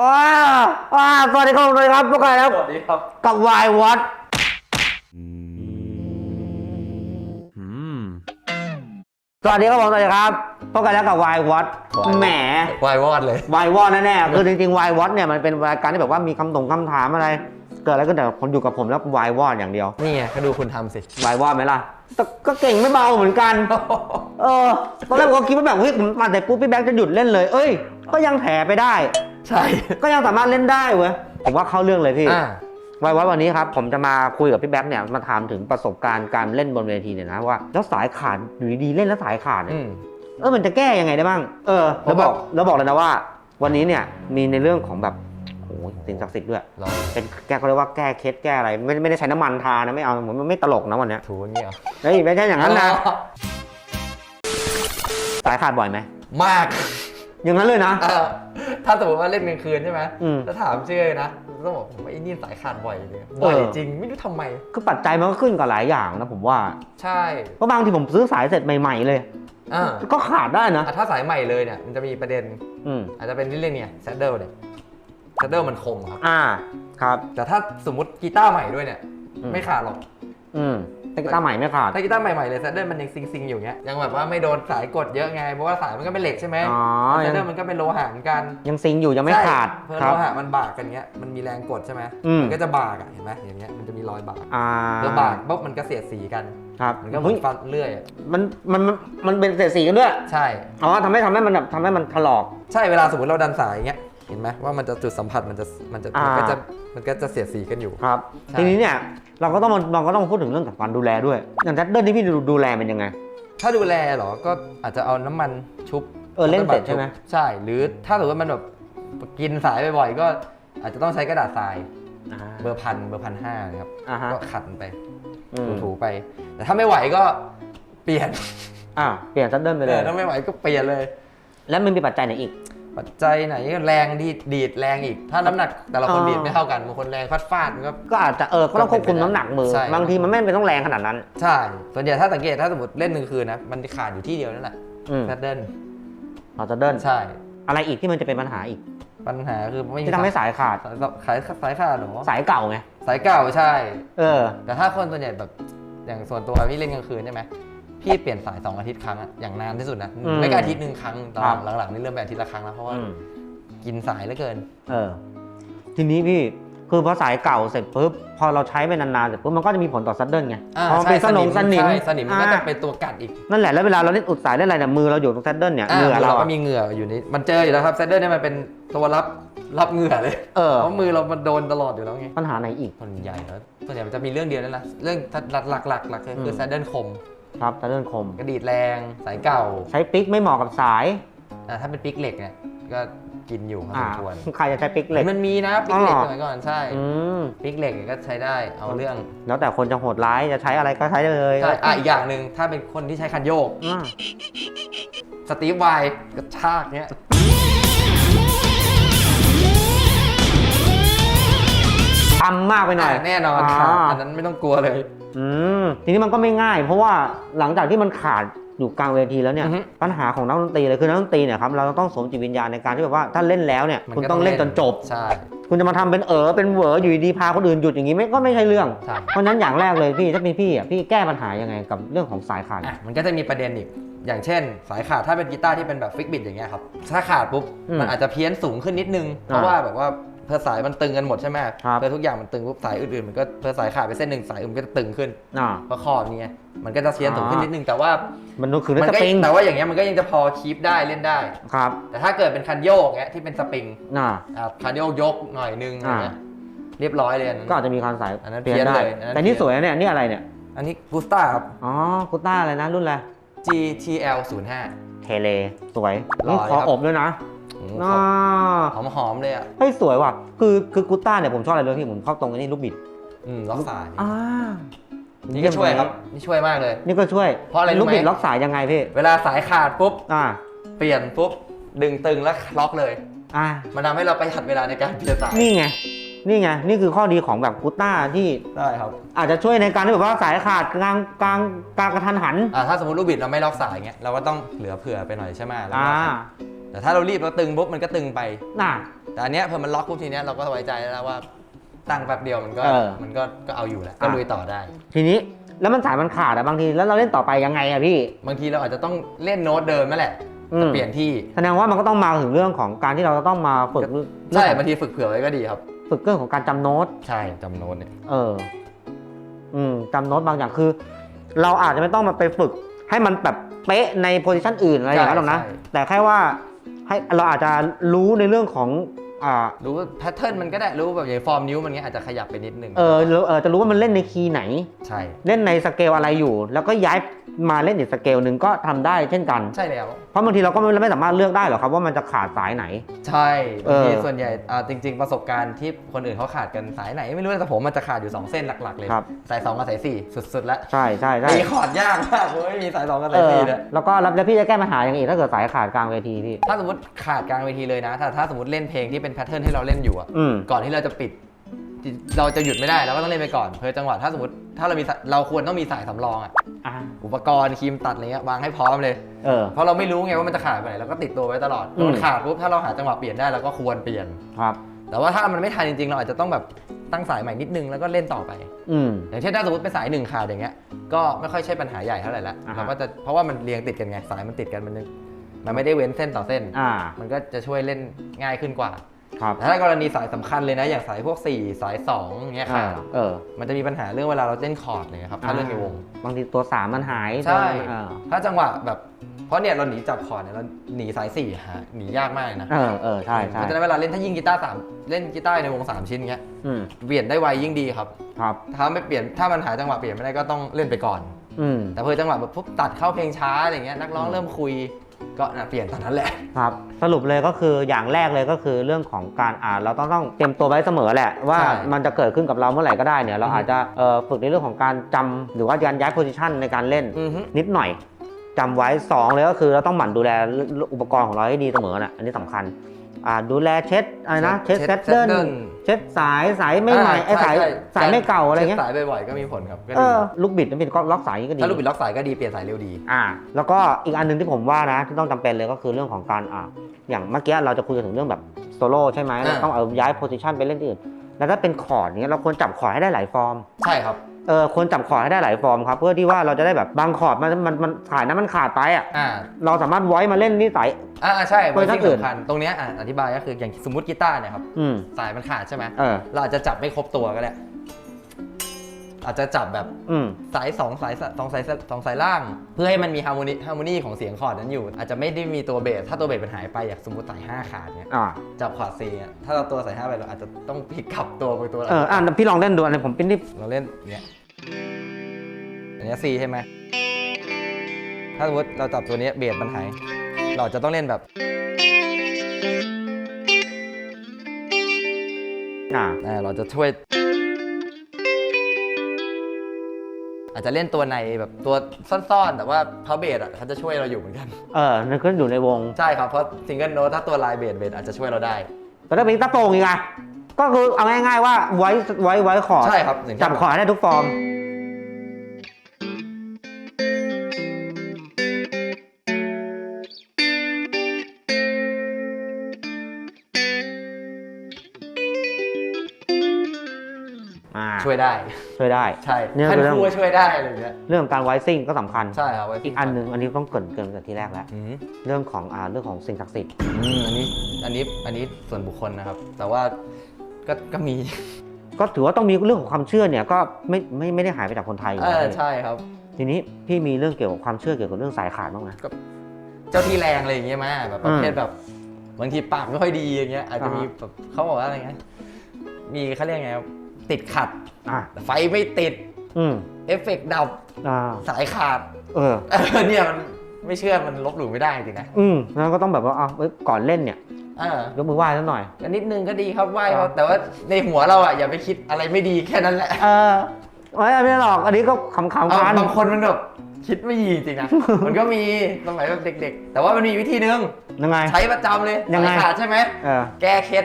ว้าวว้าวสวัสดีครับสวัสดีครับพวกเราแล้วสวัสดีครับ กับวายวัดอืมสวัสดีครับผมสวัสดีครับพบกันแล้วกับวายวัด Why แหม วายวอดเลย วายวอดแน่ๆ คือจริงๆวายวัดเนี่ยมันเป็นรายการที่แบบว่ามีคำตรงคำถามอะไร เกิดอะไรก็แต่คนอยู่กับผมแล้ววายวอดอย่างเดียว นี่ไงก็ดูคุณทำสิ วายวอดไหมล่ะแต่ก็เก่งไม่เบาเหมือนกัน เออ ตอนแรกผมก็คิดว่าแบบเฮ้ยผมมาแต่ปุ๊บพี่แบงค์จะหยุดเล่นเลย เอ้ย ก็ยังแถไปได้ ใช่ ก็ยังสามารถเล่นได้เว้ยผมว่าเข้าเรื่องเลยพี่ อ่า ไว้ว่าวันนี้ครับผมจะมาคุยกับพี่แบ๊กเนี่ยมาถามถึงประสบการณ์การเล่นบนเวทีเนี่ยนะว่าแล้วสายขาดอยู่ดีๆเล่นแล้วสายขาดเนี่ย อืม เออมันจะแก้ยังไงได้บ้าง เออ แล้วบอกแล้วบอกเลยนะว่า วันนี้เนี่ยมีในเรื่องของแบบโอ้ยสิ่งศักดิ์สิทธิ์ด้วยลองเป็นแก้เขาเรียกว่าแก้เคล็ดแก้อะไร ไม่ไม่ได้ใช้น้ำมันทานะไม่เอามันไม่ตลกนะวันเนี้ยถูอย่างเงี้ยเหรอเฮ้ยไม่ใช่อย่างนั้นนะ สายขาดบ่อยไหมมากอย่างนั้นเลยนะ เออ ถ้าสมมติว่าเล่นกลางคืนใช่ไหมอืมถ้าถามชื่อนะต้องบอกผมว่าไอ้นี่สายขาดบ่อยเลยบ่อยเออ จริงไม่รู้ทำไม คือปัจจัยมันก็ขึ้นกับหลายอย่างนะผมว่าใช่เพราะบางทีผมซื้อสายเสร็จใหม่ ๆ เลย อ่าก็ขาดได้นะ อะถ้าสายใหม่เลยเนี่ยมันจะมีประเด็น อืมอาจจะเป็นที่เรื่องเนี่ยแซดเดิลเนี่ยแซดเดิลมันคมครับ อ่า ครับ แต่ถ้าสมมติกีตาร์ใหม่ด้วยเนี่ย อืม ไม่ขาดหรอก อืม แต่กีตาร์ใหม่ไม่ขาด ถ้ากีตาร์ใหม่ๆเลยแซดเดิลมันยังซิงๆอยู่เงี้ยยังแบบว่าไม่โดนสายกดเยอะไงเพราะว่าสายมันก็เป็นเหล็กใช่ไหมอ๋อ แซยัดงเดิลมันก็เป็นโลหะเหมือนกันยังซิงอยู่ยังไม่ขาดใช่เพื่อคโลรับ หะมันบากกันเงี้ยมันมีแรงกดใช่ไหมอืม มันก็จะบากอะเห็นไหมอย่างเงี้ยมันจะมีรอยบากอ่าแล้วบากปุ๊บมันก็เสียดสีกัน ครับมันก็เหมืเฮ้อยนฟันเลื่อยอะมันมันมันมันเป็นเศษสีกันด้วยใช่ อ๋อทำให้ทำให้มันแบบทำให้มันถลอก ใช่เวลาสมมติเราดันสายอย่างเงี้ยเห็นไหมว่ามันจะจุดสัมผัสมันจะมันจะอ่ามัมันก็จะมันก็จะเสียดสีกันอยู่ ครับ ใช่ ทีนี้เนี่ย เราก็ต้องมาเราก็ต้องพูดถึงเรื่องของการดูแลด้วย อย่างแจัดเดิลที่พี่ดูดูแลเป็นยังไง ถ้าดูแลเหรอ ก็อาจจะเอาน้ำมันชุบเออเล่นเสร็จใช่ไหม ใช่ หรือถ้าสมมติว่ามันแบบกินสายบ่อยๆก็อาจจะต้องใช้กระดาษทรายอ่าเบอร์พันเบอร์พันห้านะครับ อ่าฮะก็ขัดมันไปอืม ถูๆไป แต่ถ้าไม่ไหวก็เปลี่ยนอ่าเปลี่ยนแจัดเดิลไปเลเอยอถ้าไม่ไหวก็เปลี่ยนเลย แล้วมันมีปัจจัยไหนอีก ปัจจัยไหนก็แรงดีดดีดแรงอีก ถ้าน้ำหนักแต่ละคนอ๋อดีดไม่เท่ากันบางคนแรงฟาดฟาดๆมันก็ ก็อาจจะเออก็ต้องควบคุมน้ำหนักมือ ใช่ บางทีมันไม่เป็นต้องแรงขนาดนั้น ใช่ส่วนใหญ่ถ้าสังเกตถ้าสมมติเล่นหนึ่งคืนนะมันขาดอยู่ที่เดียวนั่นแหละอืมแพดเดิลเราจะเดิลใช่ อะไรอีกที่มันจะเป็นปัญหาอีก ปัญหาคือไม่มีที่ทำให้สายขาด สายสายสายขาดเหรอสายเก่าไง สายเก่าใช่ เออ แต่ถ้าคนส่วนใหญ่แบบอย่างส่วนตัวพี่เล่นกลางคืนใช่ไหม พี่เปลี่ยนสายสองอาทิตย์ครั้งอะอย่างนานที่สุดนะอืมไม่ก็อาทิตย์หนึ่งครั้งตอครันบหลังๆนี่เริ่มเป็นอาทิตย์ละครั้งแล้วเพราะว่าอืมกินสายเหลือเกิน เออ ทีนี้พี่คือพอสายเก่าเสร็จปุ๊บพอเราใช้ไปนานๆเสร็จปุ๊บมันก็จะมีผลต่อซัดเดิลไงอ่าพอมันเป็นสใช่นงสนิมใช่สนิมมันก็จะอ่าเป็นตัวกัดอีก นั่นแหละแล้วเวลาเราเล่นอุดสายเล่นอะไรเนี่ยมือเราอยู่ตรงซัดเดิลเนี่ยอ่าเหงื่อเราเราก็อะมีเหงื่ออยู่ในมันเจออยู่แล้วครับเซดเดอร์เนี่ยมันเป็นตัวรับรับเหงื่อเลยเออเพราะมือเรามันโดนตลอดอยู่แล้วไงปัญหาไหนอีกส่วนใหญ่แล้วส่วนใหญ่มันจะมีเรื่องเดียวนั่นแหละเรื่องหลักหลักหลักหลักเลยคือมแซดเดิลคม ครับซัดเดิลคม กระดีดแรงสายเก่าใช้ปิกไม่เหมาะกับสายอ่าถ้าเป็นปิกเหล็กเนี่ยก็กินอยู่พอสอ่ามควรใครจะใช้ปิกเหล็ก มันมีนะปิกเหล็กอ๋อสมัยก่อนใช่อืมปิกเหล็กเนี่ยก็ใช้ได้เอาเรื่องแล้วแต่คนจะโหดร้ายจะใช้อะไรก็ใช้ได้เลยใช่อะอีกอย่างหนึ่งถ้าเป็นคนที่ใช้คันโยกอ่าสตีฟไวน์กระชากเนี้ยทำมากไปหน่อยแน่นอนครับา อันนั้นไม่ต้องกลัวเลย อืมทีนี้มันก็ไม่ง่าย เพราะว่าหลังจากที่มันขาดอยู่กลางเวทีแล้วเนี่ย อือฮึปัญหาของนักดนตรีเลยคือนักดนตรีเนี่ยครับเราต้องสวมจิตวิญญาณในการที่แบบว่าถ้าเล่นแล้วเนี่ยมันคุณก็ต้องเล่นจนจบ ใช่คุณจะมาทำเป็นเออเป็นเหวออยู่ดีๆพาคนอื่นหยุดอย่างนี้ไม่ก็ไม่ใช่เรื่อง ใช่เพราะฉะนั้นอย่างแรกเลยพี่ถ้าเป็นพี่อะพี่แก้ปัญหายังไงกับเรื่องของสายขาด อะมันก็จะมีประเด็นอีก อย่างเช่น สายขาดถ้าเป็นกีตาร์ที่เป็นแบบฟิกบิดอย่างเงี้ยครับ ถ้าขาดปุ๊บ อืมมันอาจจะเพี้ยนสูงขึ้นนิดนึง เพราะอ่าว่าแบบว่า เพื่อสายมันตึงกันหมดใช่ไหมครับเพื่อทุกอย่างมันตึงปุ๊บสายอื่นๆมันก็เพื่อสายขาดไปเส้นหนึ่งสายอื่นมันก็จะตึงขึ้นอ่า เพราะคอร์ดเนี้ยมันก็จะเพี้ยนสูงขึ้นนิดนึงแต่ว่ามันก็คือมัเรื่องสก็ปริงแต่ว่าอย่างเงี้ยมันก็ยังจะพอคีปได้เล่นได้ ครับแต่ถ้าเกิดเป็นคันโยกเงี้ยที่เป็นสปริงอ่าอะคันโยกยกหน่อยนึงอะไรเงี้ยเรียบร้อยเลยอันนั้น ก็อาจจะมีการสายอันนั้นเปลี่ยนได้ เพี้ยนเลยอันนั้น แต่นี่เพี้ยนสวยนะเนี่ย นี่อะไรเนี่ย อันนี้กูสต้าครับ อ๋อกุต้าอะไรนะรุ่นอะไร GTL 05 เทเล สวยหล่อขอเลยครับ อบด้วยนะ อืมอ่าหอมหอมๆเลยอะเฮ้ยสวยว่ะ คือคือกูต้าเนี่ยผมชอบอะไรเลยพี่ผมชอบตรงนี้ลูกบิด อืมล็อกสายอ่านี่ก็ช่วยครับ นี่ช่วยมากเลย นี่ก็ช่วย เพราะอะไรรู้ลูกไหมบิดล็อกสายยังไงพี่เวลาสายขาดปุ๊บอ่าเปลี่ยนปุ๊บดึงตึงแล้วล็อกเลยอ่ามันทำให้เราประหยัดเวลาในการเปลี่ยนสายนี่ไงนี่ไงนี่คือข้อดีของแบบกูต้าที่ได้ครับ อาจจะช่วยในการที่แบบว่าสายขาดกลางกลางกลางกระทันหันอ่าถ้าสมมติลูกบิดเราไม่ล็อกสายเงี้ยเราก็ต้องเหลือเผื่อไปหน่อยใช่ไหมแล้วอ่าก็ แต่ถ้าเรารีบเราตึงปุ๊บมันก็ตึงไป น่ะ แต่อันเนี้ยพอมันล็อกปุ๊บทีเนี้ยเราก็สบายใจแล้วว่าตั้งแป๊บเดียวมันก็เออมันก็ก็เอาอยู่แหละก็อะ ลุยต่อได้ ทีนี้แล้วมันสายมันขาดอะบางทีแล้วเราเล่นต่อไปยังไงอะพี่บางทีเราอาจจะต้องเล่นโน้ตเดิมนั่นแหละอืมแต่เปลี่ยนที่แสดงว่ามันก็ต้องมาถึงเรื่องของการที่เราจะต้องมาฝึกเรื่องใช่ของบางทีฝึกเผื่อไว้ก็ดีครับ ฝึกเรื่องของการจำโน้ต ใช่จำโน้ตเนี่ย เออ อืมจำโน้ตบางอย่างคือ เราอาจจะไม่ต้องมาไปฝึก ให้มันแบบเป๊ะในโพซิชันอื่นอะไรอย่างนั้นหรอกนะแต่แค่ว่า ให้เราอาจจะรู้ในเรื่องของอ่ารู้แพทเทิร์นมันก็ได้รู้แบบอย่างฟอร์มนิ้วมันเงี้ยอาจจะขยับไปนิดนึงเออเราเออจะรู้ว่ามันเล่นในคีย์ไหน ใช่ เล่นในสเกลอะไรอยู่ แล้วก็ย้ายมาเล่นอีกสเกลหนึ่งก็ทำได้เช่นกัน ใช่แล้วเพราะบางทีเราก็ไม่ไม่สามารถเลือกได้หรอกครับว่ามันจะขาดสายไหน ใช่เอบางทีอส่วนใหญ่อ่าจริง ๆ ประสบการณ์ที่คนอื่นเขาขาดกันสายไหน ไม่รู้แต่ผมมันจะขาดอยู่ 2 เส้นหลัก ๆ เลย ครับ สาย2กับสาย4สุดๆแล้วใช่ใช่ใช่ตีคอร์ดยากมากผมไม่มีสาย2กับเอสายอ4เนี่ยแล้วก็แล้วแล้วพี่จะแก้ปัญหาอย่างอีกถ้าเกิดสายขาดกลางเวทีพี่ถ้าสมมติขาดกลางเวทีเลยนะ ถ้าถ้าสมมติเล่นเพลงที่เป็นแพทเทิร์นที่เราเล่นอยู่อะอืม ก่อนที่เราจะปิด เราจะหยุดไม่ได้เราก็ต้องเล่นไปก่อนเพื่อจังหวะถ้าสมมติถ้าเรามีสายเราควรต้องมีสายสำรองอะอ่าอุปกรณ์ครีมตัดอะไรเงี้ยวางให้พร้อมเลย เออ เพราะเราไม่รู้ไงว่ามันจะขาดไปไหนเราก็ติดตัวไว้ตลอดอืม มันขาดปุ๊บถ้าเราหาจังหวะเปลี่ยนได้เราก็ควรเปลี่ยน ครับ แต่ว่าถ้ามันไม่ทันจริงๆ เราอาจจะต้องแบบตั้งสายใหม่นิดนึงแล้วก็เล่นต่อไป อืม อย่างเช่นถ้าสมมติเป็นสายหนึ่งขาดอย่างเงี้ยก็ไม่ค่อยใช่ปัญหาใหญ่เท่าไหร่ละอ่าฮะ เราก็จะเพราะว่ามันเรียงติดกันไงสายมันติดกันมันยังมันไม่ได้เว้นเส้นต่อเส้น อ่า มันก็จะช่วยเล่นง่ายขึ้นกว่า ครับแต่ถ้ากรณีสายสำคัญเลยนะ อย่างสายพวก 4 สาย2อย่างเงี้ยอ่าขาดเออ มันจะมีปัญหาเรื่องเวลาเราเล่นคอร์ดเลยครับถ้าเล่นในวง บางทีตัวสามมันหายใช่เออถ้าจังหวะแบบเพราะเนี่ยเราหนีจับคอร์ดเนี่ยเราหนีสายสี่หาหนียากมากเลยนะ เออเออใช่เพใช่ราะฉะนั้นเวลาเล่นถ้ายิ่งกีตาร์สามเล่นกีตาร์ในวงสามชิ้นเงี้ยอืมเปลี่ยนได้ไวยิ่งดีครับ ครับ ถ้าไม่เปลี่ยนถ้ามันหาจังหวะเปลี่ยนไม่ได้ก็ต้องเล่นไปก่อนอืมแต่เพื่อจังหวะแบบปุ๊บตัดเข้าเพลงช้าอะไรเงี้ยนักร้องเริ่มคุย ก็น่ะเปลี่ยนตอนนั้นแหละ ครับสรุปเลยก็คืออย่างแรกเลยก็คือเรื่องของการอ่านเราต้องต้องเตรียมตัวไว้เสมอแหละ ว่าใช่มันจะเกิดขึ้นกับเราเมื่อไหร่ก็ได้เนี่ยเราอือฮึอาจจะเอ่อฝึกในเรื่องของการจำหรือว่าการย้ายโพซิชันในการเล่นอือฮึ นิดหน่อยจำไว้สองเลยก็คือเราต้องหมั่นดูแลอุปกรณ์ของเราให้ดีเสมอนะอันนี้สำคัญอ่า ดูแลเช็ดอะไรนะเช็ดเซตเดิลเช็ดสายสายไม่ใหม่ไอ้สายใช่ใช่สายไม่เก่าอะไรเงี้ยช็ดสายบ่อยๆก็มีผลครับก็เอดีอลูกบิดมันเป็นก็ล็อกสายก็ดีถ้าลูกบิดล็อกสายก็ดีเปลี่ยนสายเร็วดีอ่าแล้วก็อีกอันหนึงที่ผมว่านะที่ต้องจำเป็นเลยก็คือเรื่องของการอ่าอย่างเมื่อกี้เราจะคุยกันถึงเรื่องแบบโซโล่ใช่ไหมเราอ่าต้องเอาย้ายโพซิชันไปเล่นที่อื่นแล้วถ้าเป็นคอร์ดเนี้ยเราควรจับคอร์ดให้ได้หลายฟอร์มใช่ครับ เออควรจับคอร์ดให้ได้หลายฟอร์มครับ เพื่อที่ว่าเราจะได้แบบบางคอร์ดมันมันมันสายนั้นมันขาดไปอะอ่าเราสามารถไว้มาเล่นที่สายอ่าใช่เปิดที่ท่าอื่น สำคัญตรงเนี้ยอะอธิบายก็คืออย่างสมมติกีตาร์เนี่ยครับอืมสายมันขาดใช่ไหมเออ เราอาจจะจับไม่ครบตัวก็ได้อาจจะจับแบบอืม สายสองสายสองสายสองสายล่าง เพื่อให้มันมีฮาร์โมนีฮาร์โมนีของเสียงคอร์ดนั้นอยู่ อาจจะไม่ได้มีตัวเบสถ้าตัวเบสมันหายไปอย่างสมมติสายห้าขาดเนี่ย อ่า จับคอร์ดซีอะถ้าเราตัวสายห้าไปเราอาจจะต้องพลิกกลับตัวไปตัวเอออะพี่ลองเล่นดูอันนี้ผมเป็นที่เราเล่นเนี้ย อันเนี้ซีใช่ไหม ถ้าสมมติเราจับตัวเนี้ยเบสมันหาย เราจะต้องเล่นแบบอ่าอ่าเราจะช่วย อาจจะเล่นตัวในแบบตัวซ่อนๆ แต่ว่าเพราะเบสอะเขาจะช่วยเราอยู่เหมือนกัน เออนั่นก็อยู่ในวง ใช่ครับ เพราะซิงเกิลโน้ตถ้าตัวลายเบสเบสอาจจะช่วยเราได้ แต่ถ้าเป็นตะโปงอีกอะก็คือเอาง่ายๆว่าไว้ไว้ไว้คอร์ดใช่ครับอย่างเช่น จับคอร์ดให้ได้ทุกฟอร์ม ช่วยได้ ช่วยได้ใช่เนี่ยท่านคือเรื่อง ครูก็ช่วยได้อะไรอย่างเงี้ยเรื่องของการไวซิ่งก็สำคัญ ใช่ครับไว้อีกอันหนึ่งอันนี้ต้องเกรินเกรินแต่ที่แรกแล้ว อืมเรื่องของอ่าเรื่องของสิ่งศักดิ์สิทธิ์อืมอันนี้อันนี้อันนี้ส่วนบุคคลนะครับ แต่ว่าก็ก็มีก็ถือว่าต้องมีเรื่องของความเชื่อเนี่ยก็ไม่ไม่ไม่ได้หายไปจากคนไทยอยู่เอแล้วอนี่ใช่ครับ ทีนี้พี่มีเรื่องเกี่ยวกับความเชื่อเกี่ยวกับเรื่องสายขาดบ้างไหม เจ้าที่แรงอะไรอย่างเงี้ยมาแบบประเภทอืมแบบบางทีปากไม่ค่อยดีอย่างเงี้ยอาจจะอ่าฮะ มีแบบเขาบอกว่าอะไรเงี้ยมีเขาเรียกไงครับ ติดขัด อ่าไฟไม่ติด อืมเอฟเฟกต์ดับ อ่าสายขาด เออ เออเนี่ยมันไม่เชื่อมันลบหลู่ไม่ได้จริงนะอืมแล้วก็ต้องแบบว่าอะเอ้ยก่อนเล่นเนี่ยเออยกมือไหว้ซะหน่อย ก็นิดนึงก็ดีครับไหว้ครัเขาบแต่ว่าในหัวเราอะอย่าไปคิดอะไรไม่ดีแค่นั้นแหละเออไม่ไม่หรอกอันนี้ก็ขำๆเอากันบางคนมันแบบคิดไม่ดีจริงๆนะ มันก็มีสมัยแบบเด็ก ๆ แต่ว่ามันมีวิธีนึง ยังไง ใช้ประจำเลยยังไง สายขาดใช่ไหม เออ แก้เคล็ด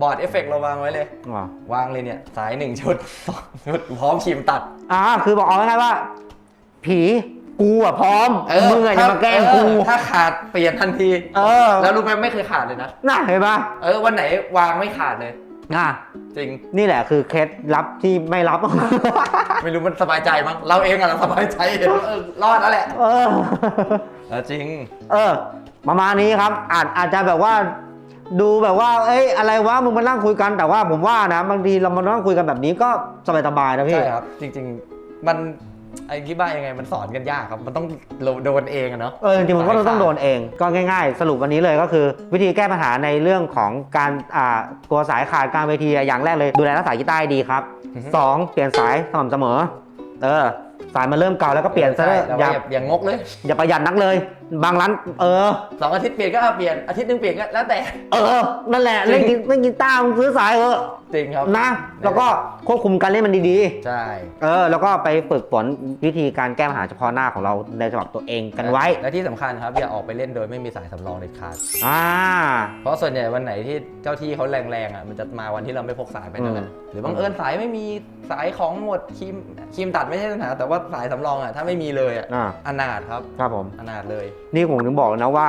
บอร์ดเอฟเฟกต์เราวางไว้เลยว่ะวางเลยเนี่ย สายหนึ่งชุดสองชุด พร้อมครีมตัด อ่าคือบอกเอาง่ายๆว่า ผีกูอะพร้อมมึงอะอย่ามาแกล้งกู เออถ้าขาดเปลี่ยนทันทีเออ แล้วรู้ไหมไม่เคยขาดเลยนะ น่าเห็นปะเออ วันไหนวางไม่ขาดเลย อะจริง นี่แหละคือเคล็ดลับที่ไม่รับ ไม่รู้มันสบายใจมั้ง เราเองอะเราสบายใจเออรอดแล้วแหละเออ เออจริง เออประมาณนี้ครับอาจอาจจะแบบว่า ดูแบบว่า เอ้ย อะไรวะ มึงมานั่งคุยกัน แต่ว่าผมว่านะ บางทีเรามานั่งคุยกันแบบนี้ก็สบายๆนะพี่ ใช่ครับ จริง ๆ มันไอ้ที่บ้านยังไงมันสอนกันยากครับ มันต้องโดนเองอะเนาะ เออจริงๆมันก็ต้องโดนเอง ก็ง่าย ๆ สรุปวันนี้เลยก็คือ วิธีแก้ปัญหาในเรื่องของการอ่าตัวสายขาดกลารเวทีอะอย่างแรกเลยดูแลรักษากีตาร์ให้ดีครับอือฮึสองเปลี่ยนสายสม่ำเสมอ เออ สายมันเริ่มเก่าแล้วก็เปลี่ยนซะใช่เลยแล้วอย่าอย่าอย่างงกเลยอย่าประหยัดนักเลย บางร้าน เออ สองอาทิตย์เปลี่ยนก็เอาเปลี่ยนอาทิตย์หนึงเปลี่ยนก็แล้วแต่ เออ นั่นแหละ เล่นกีเล่นกีตาร์มึงซื้อสายเออ จริงครับ นะ แล้วก็ควบคุมการเล่นมันดีใช่ๆ เออ แล้วก็ไปฝึกฝนวิธีการแก้ปัญหาเฉพาะหน้าของเราในฉบับตัวเองกันไว้ และที่สำคัญครับอย่าออกไปเล่นโดยไม่มีสายสำรองเด็ดขาด อ่า เพราะส่วนใหญ่วันไหนที่เจ้าที่เขาแรงๆอะมันจะมาวันที่เราไม่พกสายไปนั่นแหละอืม หรือบังเอิญสายไม่มีสายของหมดครีมครีมตัดไม่ใช่ปัญหาแต่ว่าสายสำรองอะถ้าไม่มีเลยอะอ่าอนาถครับครับผม อนาถเลย นี่ผมถึงบอกแล้วนะว่า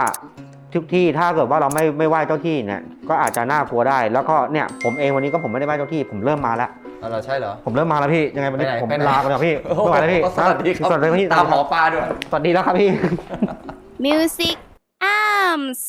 ทุกที่ถ้าเกิดว่าเราไม่ไม่ไหว้เจ้าที่เนี่ยก็อาจจะน่ากลัวได้ แล้วก็เนี่ยผมเองวันนี้ก็ผมไม่ได้ไหว้เจ้าที่ ผมเริ่มมาแล้วเอาเราใช่เหรอ ผมเริ่มมาแล้วพี่ยังไงวันนี้ไปไหนผมไปไหน ลาไปแล้วพี่โอ้โหไม่ไหวแล้วพี่สวัสดีครับสวัสดีพี่ตามหมอปลาด้วย สวัสดีแล้วครับพี่ Music Arms